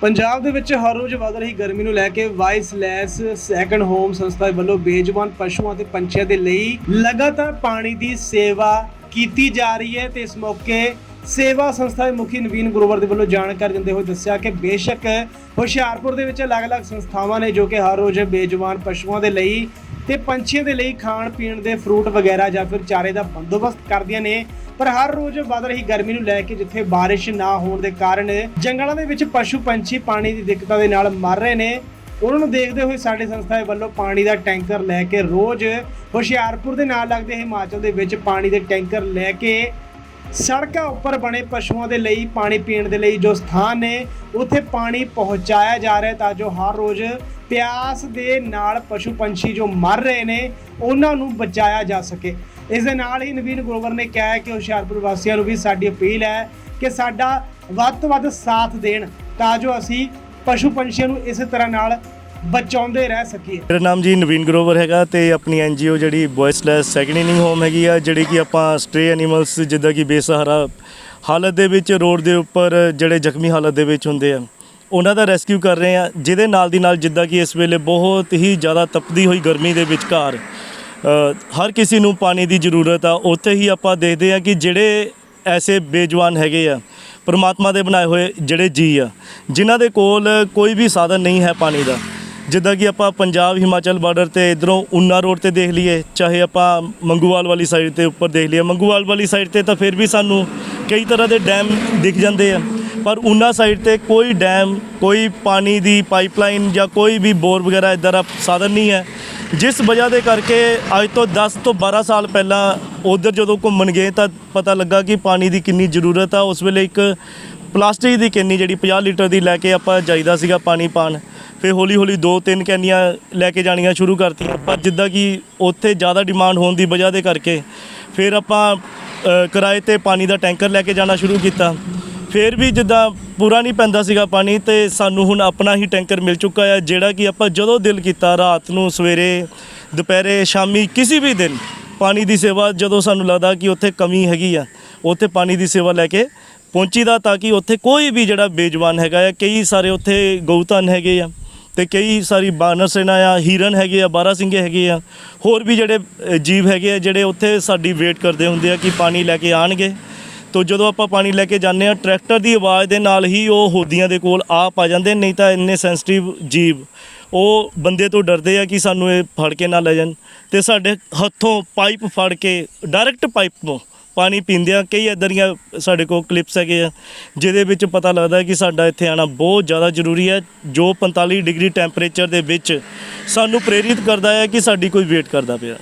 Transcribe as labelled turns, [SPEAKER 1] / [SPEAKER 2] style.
[SPEAKER 1] ਪੰਜਾਬ ਦੇ ਵਿੱਚ ਹਰ ਰੋਜ਼ ਵਧ ਰਹੀ ਗਰਮੀ ਨੂੰ ਲੈ ਕੇ ਵਾਈਸ ਲੈਸ ਸੈਕੰਡ ਹੋਮ ਸੰਸਥਾ ਵੱਲੋਂ ਬੇਜਵਾਨ ਪਸ਼ੂਆਂ ਤੇ ਪੰਛੀਆਂ ਦੇ ਲਈ ਲਗਾਤਾਰ ਪਾਣੀ ਦੀ ਸੇਵਾ ਕੀਤੀ ਜਾ ਰਹੀ ਹੈ ਤੇ ਇਸ ਮੌਕੇ ਸੇਵਾ ਸੰਸਥਾ ਦੇ ਮੁਖੀ ਨਵੀਨ ਗਰੋਵਰ ਦੇ ਵੱਲੋਂ ਜਾਣਕਾਰੀ ਦਿੰਦੇ ਹੋਏ ਦੱਸਿਆ ਕਿ ਬੇਸ਼ੱਕ ਹੁਸ਼ਿਆਰਪੁਰ ਦੇ ਵਿੱਚ ਅਲੱਗ-ਅਲੱਗ ਸੰਸਥਾਵਾਂ ਨੇ ਜੋ ਕਿ ਹਰ ਰੋਜ਼ ਬੇਜਵਾਨ ਪਸ਼ੂਆਂ ਦੇ ਲਈ ਤੇ ਪੰਛੀਆਂ ਦੇ ਲਈ ਖਾਣ ਪੀਣ ਦੇ ਫਰੂਟ ਵਗੈਰਾ ਜਾਂ ਫਿਰ ਚਾਰੇ ਦਾ ਬੰਦੋਬਸਤ ਕਰਦੀਆਂ ਨੇ। ਪਰ ਹਰ ਰੋਜ਼ ਵਧ ਰਹੀ ਗਰਮੀ ਨੂੰ ਲੈ ਕੇ ਜਿੱਥੇ ਬਾਰਿਸ਼ ਨਾ ਹੋਣ ਦੇ ਕਾਰਨ ਜੰਗਲਾਂ ਦੇ ਵਿੱਚ ਪਸ਼ੂ ਪੰਛੀ ਪਾਣੀ ਦੀ ਦਿੱਕਤਾਂ ਦੇ ਨਾਲ ਮਰ ਰਹੇ ਨੇ। ਉਹਨਾਂ ਨੂੰ ਦੇਖਦੇ ਹੋਏ ਸਾਡੀ ਸੰਸਥਾ ਦੇ ਵੱਲੋਂ ਪਾਣੀ ਦਾ ਟੈਂਕਰ ਲੈ ਕੇ ਰੋਜ਼ ਹੁਸ਼ਿਆਰਪੁਰ ਦੇ ਨਾਲ ਲੱਗਦੇ ਹਿਮਾਚਲ ਦੇ ਵਿੱਚ ਪਾਣੀ ਦੇ ਟੈਂਕਰ ਲੈ ਕੇ ਸੜਕਾਂ ਉੱਪਰ ਬਣੇ ਪਸ਼ੂਆਂ ਦੇ ਲਈ, ਪਾਣੀ ਪੀਣ ਦੇ ਲਈ ਜੋ ਸਥਾਨ ਨੇ, ਉੱਥੇ ਪਾਣੀ ਪਹੁੰਚਾਇਆ ਜਾ ਰਿਹਾ ਤਾਂ ਜੋ ਹਰ ਰੋਜ਼ ਪਿਆਸ ਦੇ ਨਾਲ ਪਸ਼ੂ ਪੰਛੀ ਜੋ ਮਰ ਰਹੇ ਨੇ, ਉਹਨਾਂ ਨੂੰ ਬਚਾਇਆ ਜਾ ਸਕੇ। ਇਸ ਦੇ ਨਾਲ ਹੀ ਨਵੀਨ ਗਰੋਵਰ ਨੇ ਕਿਹਾ ਹੈ ਕਿ ਹੁਸ਼ਿਆਰਪੁਰ ਵਾਸੀਆਂ ਨੂੰ ਵੀ ਸਾਡੀ ਅਪੀਲ ਹੈ ਕਿ ਸਾਡਾ ਵੱਧ ਤੋਂ ਵੱਧ ਸਾਥ ਦੇਣ, ਤਾਂ ਜੋ ਅਸੀਂ ਪਸ਼ੂ ਪੰਛੀਆਂ ਨੂੰ ਇਸੇ ਤਰ੍ਹਾਂ ਨਾਲ ਬਚਾਉਂਦੇ ਰਹਿ ਸਕੀਏ।
[SPEAKER 2] ਮੇਰਾ ਨਾਮ ਜੀ ਨਵੀਨ ਗਰੋਵਰ ਹੈਗਾ ਤੇ ਆਪਣੀ ਐਨਜੀਓ ਜਿਹੜੀ ਵੌਇਸਲੈਸ ਸੈਕੰਡ ਇਨਿੰਗ ਹੋਮ ਹੈਗੀ ਆ, ਜਿਹੜੀ ਕਿ ਆਪਾਂ ਸਟ੍ਰੇ ਐਨੀਮਲਸ ਜਿੱਦਾਂ ਕਿ ਬੇਸਹਾਰਾ ਹਾਲਤ ਦੇ ਵਿੱਚ ਰੋਡ ਦੇ ਉੱਪਰ ਜਿਹੜੇ ਜ਼ਖਮੀ ਹਾਲਤ ਦੇ ਵਿੱਚ ਹੁੰਦੇ ਆ। ਉਹਨਾਂ ਦਾ ਰੈਸਕਿਊ ਕਰ ਰਹੇ ਆ ਜਿਹਦੇ ਨਾਲ ਦੀ ਨਾਲ ਜਿੱਦਾਂ ਕਿ ਇਸ ਵੇਲੇ ਬਹੁਤ ਹੀ ਜ਼ਿਆਦਾ ਤਪਦੀ ਹੋਈ ਗਰਮੀ ਦੇ ਵਿਚਕਾਰ ਹਰ ਕਿਸੇ ਨੂੰ ਪਾਣੀ ਦੀ ਜ਼ਰੂਰਤ ਆ। ਉੱਥੇ ਹੀ ਆਪਾਂ ਦੇਖਦੇ ਆ ਕਿ ਜਿਹੜੇ ਐਸੇ ਬੇਜਵਾਨ ਹੈਗੇ ਆ, ਪਰਮਾਤਮਾ ਦੇ ਬਣਾਏ ਹੋਏ ਜਿਹੜੇ ਜੀ ਆ, ਜਿਨ੍ਹਾਂ ਦੇ ਕੋਲ ਕੋਈ ਵੀ ਸਾਧਨ ਨਹੀਂ ਹੈ ਪਾਣੀ ਦਾ। ਜਿੱਦਾਂ ਕਿ ਆਪਾਂ ਪੰਜਾਬ ਹਿਮਾਚਲ ਬਾਰਡਰ ਤੇ ਇਧਰੋਂ ਉਨਾ ਰੋਡ ਤੇ ਦੇਖ ਲਈਏ, ਚਾਹੇ ਆਪਾਂ ਮੰਗੂਵਾਲ ਵਾਲੀ ਸਾਈਡ ਤੇ ਉੱਪਰ ਦੇਖ ਲਈਏ। ਮੰਗੂਵਾਲ ਵਾਲੀ ਸਾਈਡ ਤੇ ਤਾਂ ਫਿਰ ਵੀ ਸਾਨੂੰ ਕਈ ਤਰ੍ਹਾਂ ਦੇ ਡੈਮ ਦਿਖ ਜਾਂਦੇ ਆ। ਪਰ ਉਹਨਾਂ ਸਾਈਡ ਤੇ ਕੋਈ ਡੈਮ ਕੋਈ ਪਾਣੀ ਦੀ ਪਾਈਪਲਾਈਨ ਜਾਂ ਕੋਈ ਵੀ ਬੋਰ ਵਗੈਰਾ ਇਦਾਂ ਦਾ ਸਾਧਨ ਨਹੀਂ ਹੈ। ਜਿਸ ਵਜ੍ਹਾ ਦੇ ਕਰਕੇ ਅੱਜ ਤੋਂ 10 ਤੋਂ 12 ਸਾਲ ਪਹਿਲਾਂ ਉਧਰ ਜਦੋਂ ਘੁੰਮਣ ਗਏ ਤਾਂ ਪਤਾ ਲੱਗਾ ਕਿ ਪਾਣੀ ਦੀ ਕਿੰਨੀ ਜ਼ਰੂਰਤ ਆ। ਉਸ ਵੇਲੇ ਇੱਕ ਪਲਾਸਟਿਕ ਦੀ ਕੈਨੀ ਜਿਹੜੀ 50 ਲੀਟਰ ਦੀ ਲੈ ਕੇ ਆਪਾਂ ਜਾਈਦਾ ਸੀਗਾ ਪਾਣੀ ਪਾਣ। ਫਿਰ ਹੌਲੀ ਹੌਲੀ ਦੋ ਤਿੰਨ ਕੈਨੀਆਂ ਲੈ ਕੇ ਜਾਣੀਆਂ ਸ਼ੁਰੂ ਕਰਤੀਆਂ। ਪਰ ਜਿੱਦਾਂ ਕਿ ਉੱਥੇ ਜ਼ਿਆਦਾ ਡਿਮਾਂਡ ਹੋਣ ਦੀ ਵਜ੍ਹਾ ਦੇ ਕਰਕੇ ਫਿਰ ਆਪਾਂ ਕਿਰਾਏ ਤੇ ਪਾਣੀ ਦਾ ਟੈਂਕਰ ਲੈ ਕੇ ਜਾਣਾ ਸ਼ੁਰੂ ਕੀਤਾ। ਫਿਰ ਵੀ ਜਿੱਦਾਂ ਪੂਰਾ ਨਹੀਂ ਪੈਂਦਾ ਸੀਗਾ ਪਾਣੀ ਤੇ ਸਾਨੂੰ ਹੁਣ ਆਪਣਾ ਹੀ ਟੈਂਕਰ ਮਿਲ ਚੁੱਕਾ ਹੈ ਜਿਹੜਾ ਕਿ ਆਪਾਂ ਜਦੋਂ ਦਿਲ ਕੀਤਾ ਰਾਤ ਨੂੰ ਸਵੇਰੇ, ਦੁਪਹਿਰੇ, ਸ਼ਾਮੀ ਕਿਸੇ ਵੀ ਦਿਨ ਪਾਣੀ ਦੀ ਸੇਵਾ ਜਦੋਂ ਸਾਨੂੰ ਲੱਗਦਾ ਕਿ ਉੱਥੇ ਕਮੀ ਹੈਗੀ ਆ, ਉੱਥੇ ਪਾਣੀ ਦੀ ਸੇਵਾ ਲੈ ਕੇ ਪਹੁੰਚੀਦਾ ਤਾਂ ਕਿ ਉੱਥੇ ਕੋਈ ਵੀ ਜਿਹੜਾ ਬੇਜਵਾਨ ਹੈਗਾ ਆ, ਕਈ ਸਾਰੇ ਉੱਥੇ ਗਊਧਨ ਹੈਗੇ ਆ ਤੇ ਕਈ ਸਾਰੀ ਬਾਨਰ ਸੇਨਾ ਆ, ਹੀਰਨ ਹੈਗੇ ਆ, ਬਾਰਾ ਸਿੰਘੇ ਹੈਗੇ ਆ, ਹੋਰ ਵੀ ਜਿਹੜੇ ਜੀਵ ਹੈਗੇ ਆ ਜਿਹੜੇ ਉੱਥੇ ਸਾਡੀ ਵੇਟ ਕਰਦੇ ਹੁੰਦੇ ਆ ਕਿ ਪਾਣੀ ਲੈ ਕੇ ਆਣਗੇ। ਤੋਂ ਜਦੋਂ ਆਪਾਂ ਪਾਣੀ ਲੈ ਕੇ ਜਾਂਦੇ ਆ ਟਰੈਕਟਰ ਦੀ ਆਵਾਜ਼ ਦੇ ਨਾਲ ਹੀ ਉਹ ਹੋਦੀਆਂ ਦੇ ਕੋਲ ਆ ਪਾ ਜਾਂਦੇ ਨਹੀਂ ਤਾਂ ਇੰਨੇ ਸੈਂਸਿਟਿਵ ਜੀਵ। ਉਹ ਬੰਦੇ ਤੋਂ ਡਰਦੇ ਆ ਕਿ ਸਾਨੂੰ ਇਹ ਫੜ ਕੇ ਨਾ ਲੈ ਜਾਣ। ਤੇ ਸਾਡੇ ਹੱਥੋਂ ਪਾਈਪ ਫੜ ਕੇ ਡਾਇਰੈਕਟ ਪਾਈਪ ਤੋਂ ਪਾਣੀ ਪੀਂਦੇ ਆ। ਕਈ ਇੱਦਾਂ ਦੀਆਂ ਸਾਡੇ ਕੋਲ ਕਲਿੱਪਸ ਹੈਗੇ ਆ, ਜਿਹਦੇ ਵਿੱਚ ਪਤਾ ਲੱਗਦਾ ਕਿ ਸਾਡਾ ਇੱਥੇ ਆਣਾ ਬਹੁਤ ਜ਼ਿਆਦਾ ਜ਼ਰੂਰੀ ਹੈ, ਜੋ 45 ਡਿਗਰੀ ਟੈਂਪਰੇਚਰ ਦੇ ਵਿੱਚ ਸਾਨੂੰ ਪ੍ਰੇਰਿਤ ਕਰਦਾ ਹੈ ਕਿ ਸਾਡੀ ਕੋਈ ਵੇਟ ਕਰਦਾ ਪਿਆ।